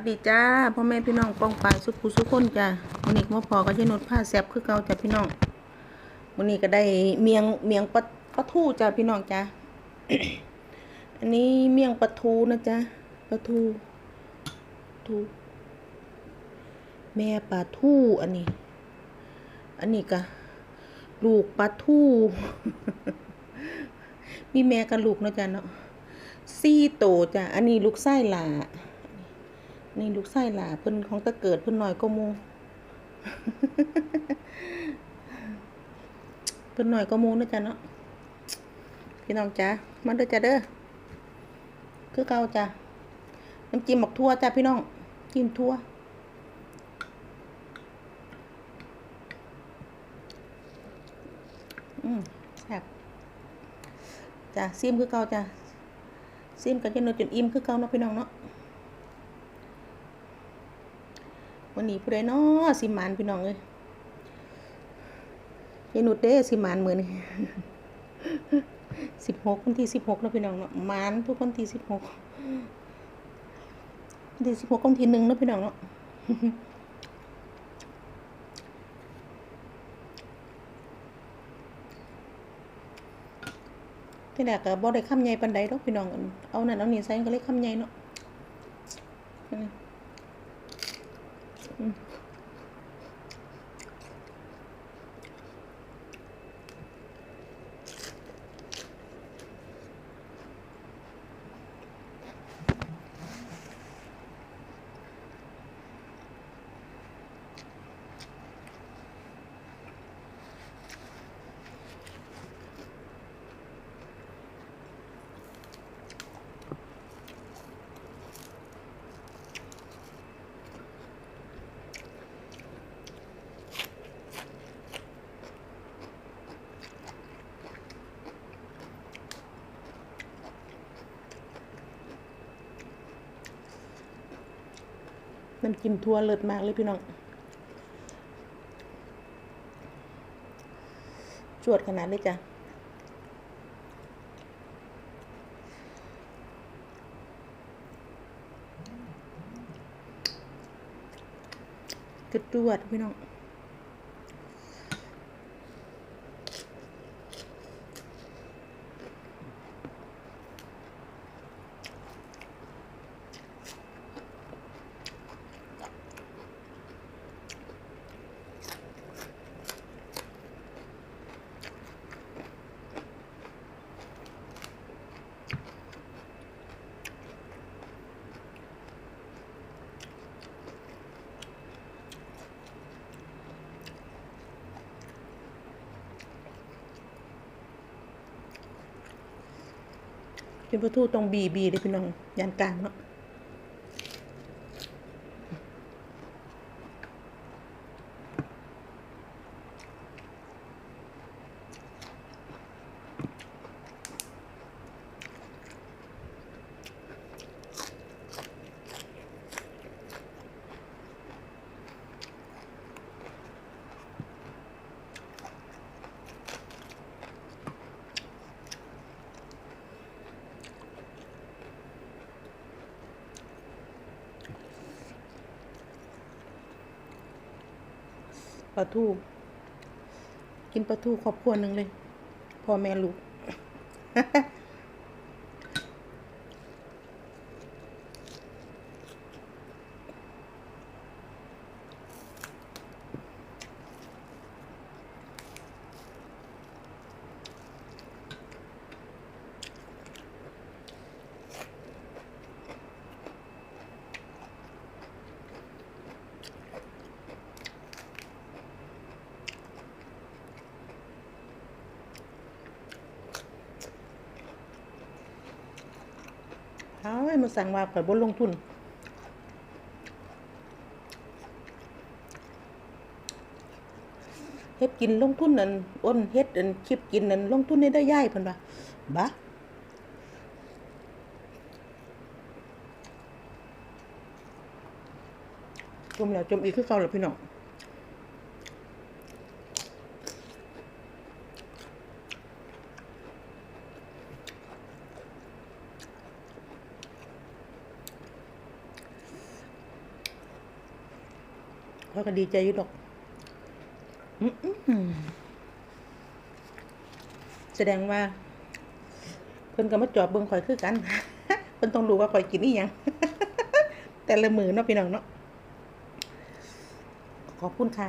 วัสดีจ้าพ่อแม่พี่น้องป้องปายสุขุสุขคนจ้าวันนี้มาพอก็จะนดผ้าแซบคือเก่าจ้าพี่น้องวันนี้ก็ได้เมียงเมียงปลาปลาทูจ้าพี่น้องจ้าอันนี้เมียงปลาทูนะจ้าปลาทูทูแม่ปลาทูอันนี้ อันนี้ก็ลูกปลาทูมีแม่กับลูกนะจ้าเนาะซี่โตจ้ะอันนี้ลูกไส้หลา นี่ลูกไส้หลาเพิ่นของตะเกิดเพิ่นหน่อยก็มูเพิ่นหน่อยก็มูนะจ๊ะเนาะพี่น้องจ้ะมาเด้อจ้ะเด้อคือเก่าจ้ะน้ำจิ้มหมกทั่วจ้ะพี่น้องจิ้มทั่วอืมแซ่บจ้ะซิมคือเก่าจ้ะซิมกันจนนจนอิ่มคือเก่าเนาะพี่น้องเนาะ วันนี้ผู้ใดเนาะสิมานพี่น้องเอ้ยยายนุดเด้สิมานเหมือนสิบหกวันที่สิบหกนะพี่น้องเนาะมานทุกวันที่สิบหกวันที่สิบหกวันที่หนึ่งนะพี่น้องเนาะที่แรกก็บ่ได้คำใหญ่ปานใดดอกพี่น้องกันเอานั่นเอานี่ใส่ก็เลยคำใหญ่เนาะ นั่ น้ำจิ้มทั่วเลิศมากเลยพี่น้องจวดขนาดเลยจ้ะจุดจวดพี่น้อง เป็นประตูตรงบีบีเลยพี่น้องยันกลางเนาะป ลาทู กินปลาทูครอบครัวหนึ่งเลยพ่อแม่ลูก เฮ้ยมาสั่งว่าข่อยบนลงทุน เฮ็ดกินลงทุนนั่นอ้นเฮ็ดอันคลิปกินนั่นลงทุนได้ได้ย่ายเพิ่นว่าบะจมแล้วจมอีกคือเก่าแล้วพี่น้อง เขาก็ดีใจอยู่ดอกอืมอืมอืมแสดงว่า เพิ่นก็มาจอบเบิ่งข่อยคือกัน เพิ่นต้องรู้ว่าข่อยกินอีหยังแต่ละมือเนาะพี่น้องเนาะขอบคุณค่ะ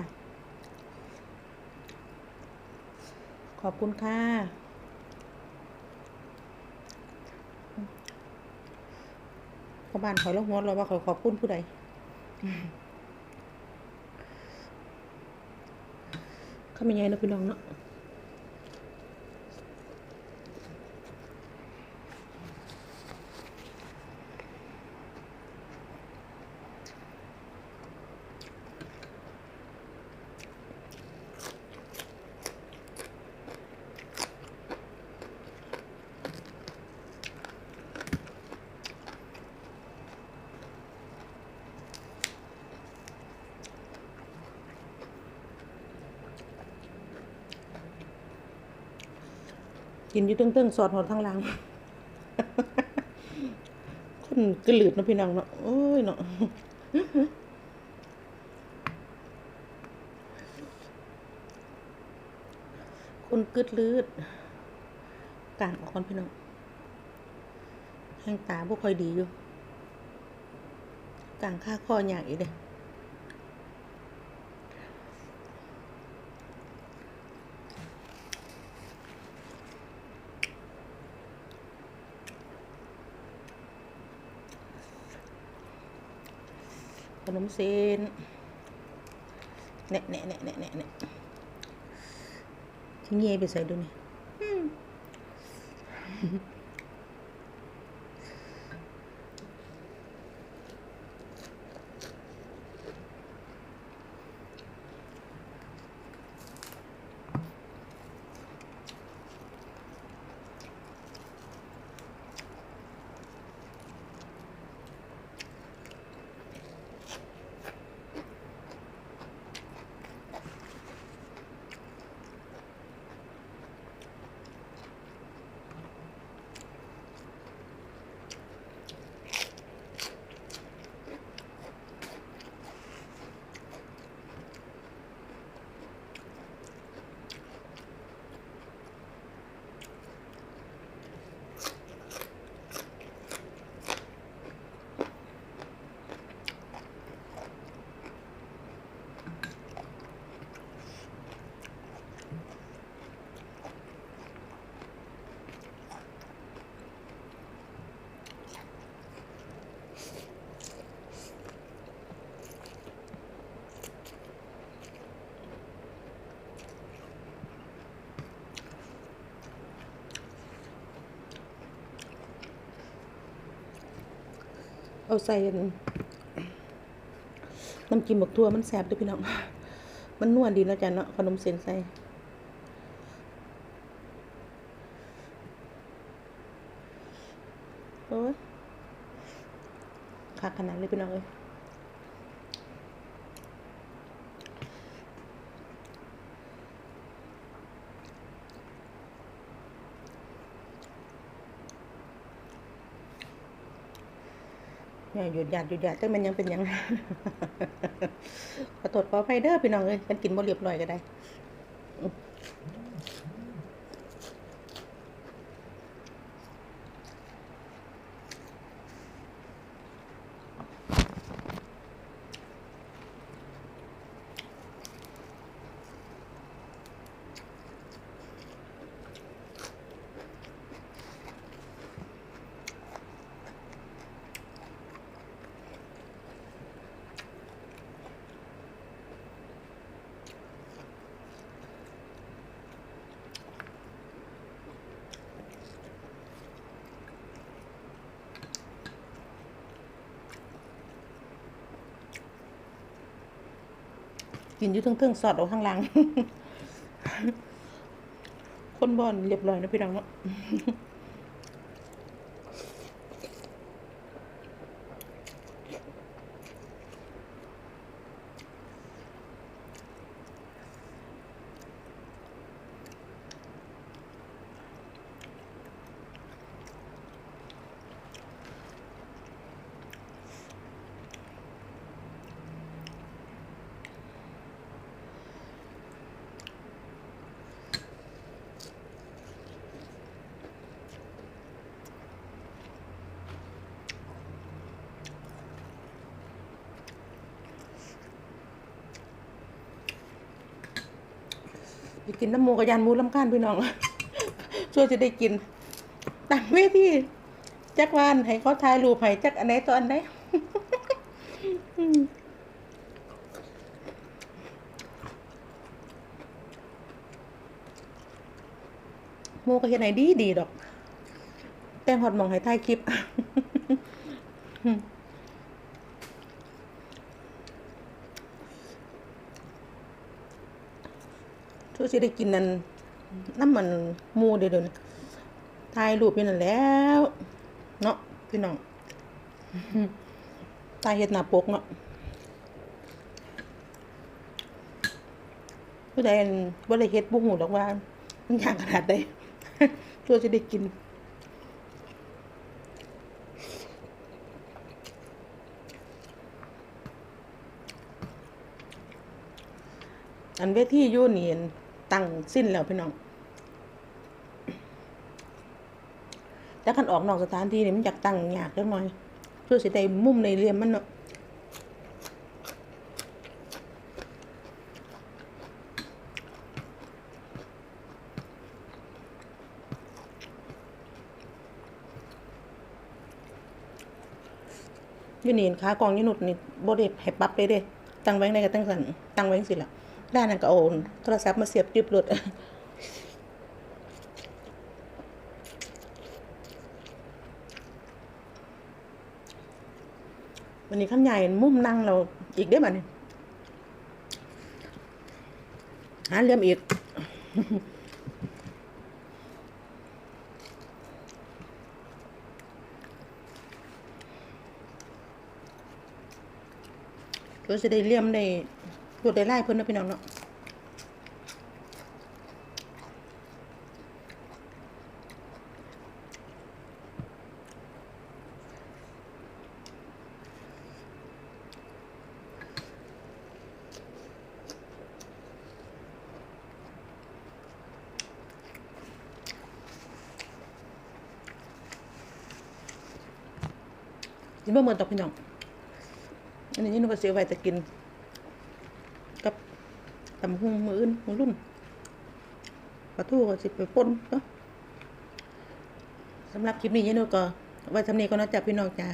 ขอบคุณค่ะพ่อบ้านข่อยล้วหัวเราว่าขอขอบคุณผู้ใด ข้ามาไงเนะพี่น้องเนาะ กินอยู่ตึ้งๆสอดหอดทั้งหลังคนกระลืดนะพี่น้องเนาะโอ้ยเนาะคนกึดลืดกลางออกคนพี่น้องแห้งตาบ่ค่อยดีอยู่กลางค่าข้ออย่างอีเด้ นมเส้นเนะเนะเนะเนะเนะเนะทิ้งเย่ไปใส่ดูนี่ เอาใส่น้ำจิ้มบักทั่วมันแซบด้วยพี่น้อง มันนวลดีนะจ๊ะเนาะขนมเส้นใส่โอ้ยขาขนาดเลยพี่น้องเอ้ย ม่หยุดหยาดหยุดหยาดแต่มันยังเป็นยังขอโทษขออภัยเด้อพี่น้องเอ้ยกันกินบ่เรียบร้อยก็ได้ กินอยู่เทึ่งๆสอดออกข้างหลังคนบอนเรียบร้อยนะพี่ดังเนาะ ไปกินน้ำมูกับยานมูลำคาญพี่น้องช่วยจะได้กินต่างเวทีจักวานให้เขาทายรูปให้จักอันไหนตัวอันไหนหมูก็เฮ็ดไหนดีดีดอก แต่งหอดมองให้ถ่ายคลิป ช่วยสิได้กินนั่นน้ำมันมูเดี๋ยวนี้ถ่ายรูปอยู่นั่นแล้ว เนาะพี่น้องตายเฮ็ดหน้าปกเนาะผู้ใดบ่ได้เฮ็ดบ่ฮู้ดอกว่า มันยากขนาดใดตัวจะได้กิน อันเวทีอยู่นี่ ตั้งสิ้นแล้วพี่น้องแต่คันออกนอกสถานที่นี่มันอยากตั้งยากจังหน่อย เพื่อสิได้มุมในเรียมมันเนาะยู่นี่ขากองยูนุดนี่บ่ได้ให้ปรับเลยเด้ ตั้งไว้ในก็ตั้งสันตั้งไว้จังซี่ล่ะ ด้านนั้นก็เอาโทรศัพท์มาเสียบจึบรถวันนี้ข้าใหญ่มุ่มนั่งเราอีกได้อบันี้หาเลี่ยมอีกก็จะได้เลี่ยมได้ รวดได้ไล่เพิ่นนะพี่น้องเนาะยินบ่เหมือนตอกพี่น้อง อันนี้หนูก็เสียไว้จะกิน ตำหุงมืออื่นมือรุ่นปลาทูก็สิไปป่นเนาะสำหรับคลิปนี้ยายนุก็ไว้ทำนี้ก็นะจ้ะพี่น้องจ้า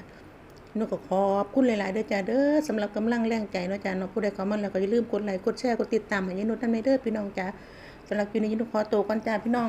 หนูก็ขอบคุณหลาย ๆ เด้อจ้ะเด้อสำหรับกำลังแรงใจเนาะจ้ะเนาะผู้ใดคอมเมาแล้วก็อย่าลืมกดไลค์กดแชร์กดติดตามให้ยายนุทำในเด้อพี่น้องจ้าสำหรับคลิปนี้ยายนุขอตัวก่อนจ้าพี่น้อง